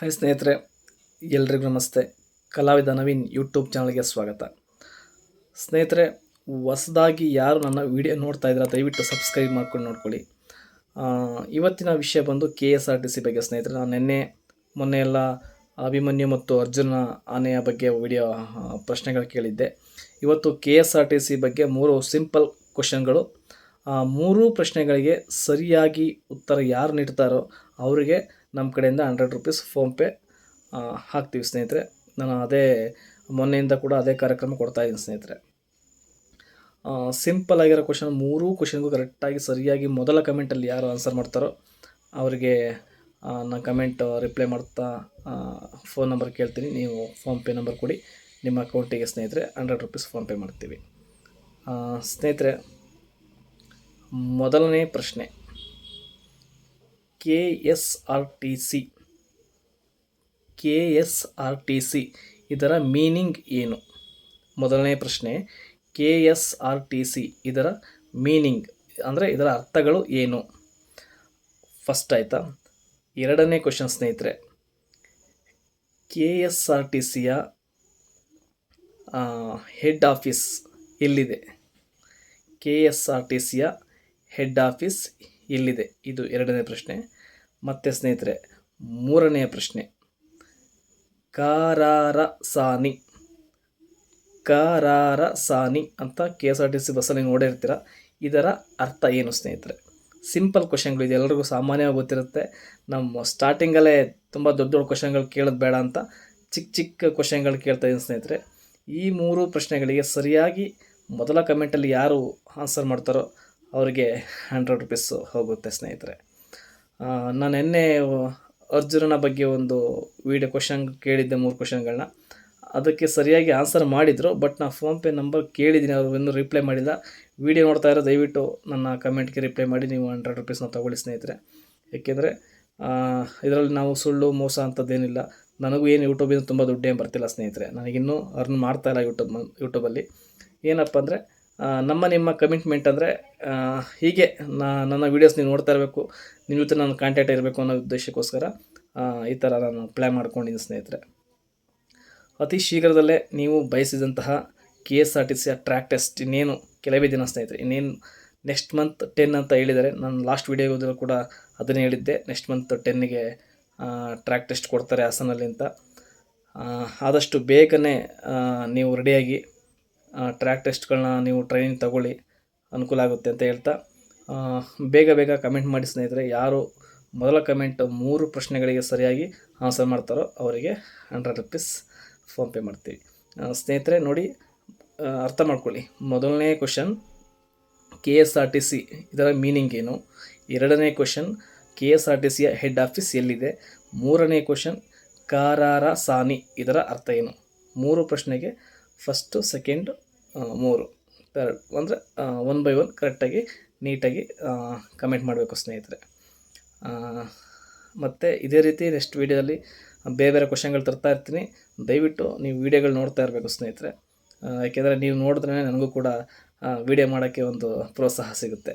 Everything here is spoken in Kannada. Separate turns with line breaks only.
ಹಾಯ್ ಸ್ನೇಹಿತರೆ, ಎಲ್ರಿಗೂ ನಮಸ್ತೆ. ಕಲಾವಿದ ನವೀನ್ ಯೂಟ್ಯೂಬ್ ಚಾನಲ್ಗೆ ಸ್ವಾಗತ. ಸ್ನೇಹಿತರೆ, ಹೊಸದಾಗಿ ಯಾರು ನನ್ನ ವಿಡಿಯೋ ನೋಡ್ತಾ ಇದ್ದೀರಾ, ದಯವಿಟ್ಟು ಸಬ್ಸ್ಕ್ರೈಬ್ ಮಾಡ್ಕೊಂಡು ನೋಡ್ಕೊಳ್ಳಿ. ಇವತ್ತಿನ ವಿಷಯ ಬಂದು K S R T C ಬಗ್ಗೆ ಸ್ನೇಹಿತರೆ. ನಾನು ನಿನ್ನೆ, ಮೊನ್ನೆ ಎಲ್ಲ ಅಭಿಮನ್ಯು ಮತ್ತು ಅರ್ಜುನ ಆನೆಯ ಬಗ್ಗೆ ವಿಡಿಯೋ ಪ್ರಶ್ನೆಗಳು ಕೇಳಿದ್ದೆ. ಇವತ್ತು K S R T C ಬಗ್ಗೆ ಮೂರು ಸಿಂಪಲ್ ಕ್ವಶನ್ಗಳು. ಮೂರೂ ಪ್ರಶ್ನೆಗಳಿಗೆ ಸರಿಯಾಗಿ ಉತ್ತರ ಯಾರು ನೀಡ್ತಾರೋ ಅವರಿಗೆ ನಮ್ಮ ಕಡೆಯಿಂದ ಹಂಡ್ರೆಡ್ ರುಪೀಸ್ ಫೋನ್ಪೇ ಹಾಕ್ತೀವಿ ಸ್ನೇಹಿತರೆ. ನಾನು ಅದೇ ಮೊನ್ನೆಯಿಂದ ಕೂಡ ಅದೇ ಕಾರ್ಯಕ್ರಮ ಕೊಡ್ತಾ ಇದ್ದೀನಿ ಸ್ನೇಹಿತರೆ. ಸಿಂಪಲ್ ಆಗಿರೋ ಕ್ವಶನ್ ಮೂರೂ ಕ್ವಶನ್ಗೂ ಕರೆಕ್ಟಾಗಿ ಸರಿಯಾಗಿ ಮೊದಲ ಕಮೆಂಟಲ್ಲಿ ಯಾರು ಆನ್ಸರ್ ಮಾಡ್ತಾರೋ ಅವರಿಗೆ ನಾನು ಕಮೆಂಟ್ ರಿಪ್ಲೈ ಮಾಡ್ತಾ ಫೋನ್ ನಂಬರ್ ಕೇಳ್ತೀನಿ. ನೀವು ಫೋನ್ಪೇ ನಂಬರ್ ಕೊಡಿ. ನಿಮ್ಮ ಅಕೌಂಟಿಗೆ ಸ್ನೇಹಿತರೆ ಹಂಡ್ರೆಡ್ ರುಪೀಸ್ ಫೋನ್ಪೇ ಮಾಡ್ತೀವಿ. ಸ್ನೇಹಿತರೆ, ಮೊದಲನೇ ಪ್ರಶ್ನೆ. K S R T C. K S R T C ಇದರ ಮೀನಿಂಗ್ ಏನು? ಮೊದಲನೇ ಪ್ರಶ್ನೆ, K S R T C ಇದರ ಮೀನಿಂಗ್, ಅಂದರೆ ಇದರ ಅರ್ಥಗಳು ಏನು? ಫಸ್ಟ್ ಆಯಿತಾ? ಎರಡನೇ ಕ್ವಶನ್ ಸ್ನೇಹಿತರೆ, ಕೆ ಎಸ್ ಆರ್ ಟಿ ಸಿಯ ಹೆಡ್ ಆಫೀಸ್ ಎಲ್ಲಿದೆ? ಕೆ ಎಸ್ ಆರ್ ಟಿ ಸಿಯ ಹೆಡ್ ಆಫೀಸ್ ಎಲ್ಲಿದೆ? ಇದು ಎರಡನೇ ಪ್ರಶ್ನೆ. ಮತ್ತೆ ಸ್ನೇಹಿತರೆ, ಮೂರನೆಯ ಪ್ರಶ್ನೆ. ಕಾರಾರ ಸಾನಿ ಕಾರಾರ ಸಾನಿ ಅಂತ K S R T C ಬಸ್ಸಲ್ಲಿ ನೋಡಿರ್ತೀರ. ಇದರ ಅರ್ಥ ಏನು ಸ್ನೇಹಿತರೆ? ಸಿಂಪಲ್ ಕ್ವಶನ್ಗಳು, ಇದು ಎಲ್ಲರಿಗೂ ಸಾಮಾನ್ಯವಾಗಿ ಗೊತ್ತಿರುತ್ತೆ. ನಮ್ಮ ಸ್ಟಾರ್ಟಿಂಗಲ್ಲೇ ತುಂಬ ದೊಡ್ಡ ದೊಡ್ಡ ಕ್ವಶನ್ಗಳು ಕೇಳೋದು ಬೇಡ ಅಂತ ಚಿಕ್ಕ ಚಿಕ್ಕ ಕ್ವಶನ್ಗಳು ಕೇಳ್ತಾ ಇದ್ದೀನಿ ಸ್ನೇಹಿತರೆ. ಈ ಮೂರು ಪ್ರಶ್ನೆಗಳಿಗೆ ಸರಿಯಾಗಿ ಮೊದಲ ಕಮೆಂಟಲ್ಲಿ ಯಾರು ಆನ್ಸರ್ ಮಾಡ್ತಾರೋ ಅವರಿಗೆ ಹಂಡ್ರೆಡ್ ರುಪೀಸು ಹೋಗುತ್ತೆ ಸ್ನೇಹಿತರೆ. ನಾನು ನಿನ್ನೆ ಅರ್ಜುನನ ಬಗ್ಗೆ ಒಂದು ವಿಡಿಯೋ ಕ್ವಶನ್ ಕೇಳಿದ್ದೆ, ಮೂರು ಕ್ವಶನ್ಗಳನ್ನ ಅದಕ್ಕೆ ಸರಿಯಾಗಿ ಆನ್ಸರ್ ಮಾಡಿದರು ಬಟ್ ನಾನು ಫೋನ್ಪೇ ನಂಬರ್ ಕೇಳಿದ್ದೀನಿ, ಅವರು ಇನ್ನೂ ರಿಪ್ಲೈ ಮಾಡಿಲ್ಲ. ವಿಡಿಯೋ ನೋಡ್ತಾ ಇರೋ, ದಯವಿಟ್ಟು ನನ್ನ ಕಮೆಂಟ್ಗೆ ರಿಪ್ಲೈ ಮಾಡಿ, ನೀವು ಹಂಡ್ರೆಡ್ ರುಪೀಸ್ನ ತೊಗೊಳ್ಳಿ ಸ್ನೇಹಿತರೆ. ಏಕೆಂದರೆ ಇದರಲ್ಲಿ ನಾವು ಸುಳ್ಳು, ಮೋಸ ಅಂಥದ್ದೇನಿಲ್ಲ ನನಗೂ ಏನು ಯೂಟ್ಯೂಬಿಂದ ತುಂಬ ದುಡ್ಡೇನು ಬರ್ತಿಲ್ಲ ಸ್ನೇಹಿತರೆ. ನನಗಿನ್ನೂ ಅರ್ನ್ ಮಾಡ್ತಾ ಇಲ್ಲ ಯೂಟ್ಯೂಬ್ ಯೂಟ್ಯೂಬಲ್ಲಿ ಏನಪ್ಪ ಅಂದರೆ ನಮ್ಮ ನಿಮ್ಮ ಕಮಿಟ್ಮೆಂಟ್ ಅಂದರೆ ಹೀಗೆ ನಾ, ನನ್ನ ವೀಡಿಯೋಸ್ ನೀವು ನೋಡ್ತಾ ಇರಬೇಕು ನಿಮ್ಮ ಜೊತೆ ನಾನು ಕಾಂಟ್ಯಾಕ್ಟ್ ಇರಬೇಕು ಅನ್ನೋ ಉದ್ದೇಶಕ್ಕೋಸ್ಕರ ಈ ಥರ ನಾನು ಪ್ಲ್ಯಾನ್ ಮಾಡ್ಕೊಂಡಿದ್ದೀನಿ ಸ್ನೇಹಿತರೆ. ಅತಿ ಶೀಘ್ರದಲ್ಲೇ ನೀವು ಬಯಸಿದಂತಹ ಕೆ ಎಸ್ ಆರ್ ಟಿ ಸಿಯ ಟ್ರ್ಯಾಕ್ ಟೆಸ್ಟ್ ಇನ್ನೇನು ಕೆಲವೇ ದಿನ ಸ್ನೇಹಿತರೆ, ಇನ್ನೇನು ನೆಕ್ಸ್ಟ್ ಮಂತ್ ಟೆನ್ ಅಂತ ಹೇಳಿದ್ದಾರೆ ನಾನು ಲಾಸ್ಟ್ ವೀಡಿಯೋದಲ್ಲೂ ಕೂಡ ಅದನ್ನೇ ಹೇಳಿದ್ದೆ ನೆಕ್ಸ್ಟ್ ಮಂತ್ ಟೆನ್ನಿಗೆ ಟ್ರ್ಯಾಕ್ ಟೆಸ್ಟ್ ಕೊಡ್ತಾರೆ ಹಾಸನಲ್ಲಿ ಅಂತ ಆದಷ್ಟು ಬೇಗನೆ ನೀವು ರೆಡಿಯಾಗಿ ಟ್ರ್ಯಾಕ್ ಟೆಸ್ಟ್ಗಳನ್ನ ನೀವು ಟ್ರೈನಿಂಗ್ ತಗೊಳ್ಳಿ, ಅನುಕೂಲ ಆಗುತ್ತೆ ಅಂತ ಹೇಳ್ತಾ ಬೇಗ ಬೇಗ ಕಮೆಂಟ್ ಮಾಡಿ ಸ್ನೇಹಿತರೆ, ಯಾರು ಮೊದಲ ಕಮೆಂಟ್ ಮೂರು ಪ್ರಶ್ನೆಗಳಿಗೆ ಸರಿಯಾಗಿ ಆನ್ಸರ್ ಮಾಡ್ತಾರೋ ಅವರಿಗೆ ಹಂಡ್ರೆಡ್ ರುಪೀಸ್ ಫೋನ್ಪೇ ಮಾಡ್ತೀವಿ. ಸ್ನೇಹಿತರೆ, ನೋಡಿ ಅರ್ಥ ಮಾಡ್ಕೊಳ್ಳಿ. ಮೊದಲನೇ question K S R T C ಇದರ ಮೀನಿಂಗ್ ಏನು? ಎರಡನೇ question K S R T ಸಿಯ ಹೆಡ್ ಆಫೀಸ್ ಎಲ್ಲಿದೆ? ಮೂರನೇ ಕ್ವಶನ್ ಕಾರಾರ ಸಾನಿ ಇದರ ಅರ್ಥ ಏನು? ಮೂರು ಪ್ರಶ್ನೆಗೆ ಫಸ್ಟು ಸೆಕೆಂಡ್ ಮೂರು. ಥರ್ಡ್ ಅಂದರೆ ಒನ್ ಬೈ ಒನ್ ಕರೆಕ್ಟಾಗಿ ನೀಟಾಗಿ ಕಮೆಂಟ್ ಮಾಡಬೇಕು ಸ್ನೇಹಿತರೆ. ಮತ್ತು ಇದೇ ರೀತಿ ನೆಕ್ಸ್ಟ್ ವೀಡಿಯೋದಲ್ಲಿ ಬೇರೆ ಬೇರೆ ಕ್ವಶನ್ಗಳು ತರ್ತಾ ಇರ್ತೀನಿ. ದಯವಿಟ್ಟು ನೀವು ವೀಡಿಯೋಗಳು ನೋಡ್ತಾ ಇರಬೇಕು ಸ್ನೇಹಿತರೆ. ಯಾಕೆಂದರೆ ನೀವು ನೋಡಿದ್ರೆ ನನಗೂ ಕೂಡ ವೀಡಿಯೋ ಮಾಡೋಕ್ಕೆ ಒಂದು ಪ್ರೋತ್ಸಾಹ ಸಿಗುತ್ತೆ.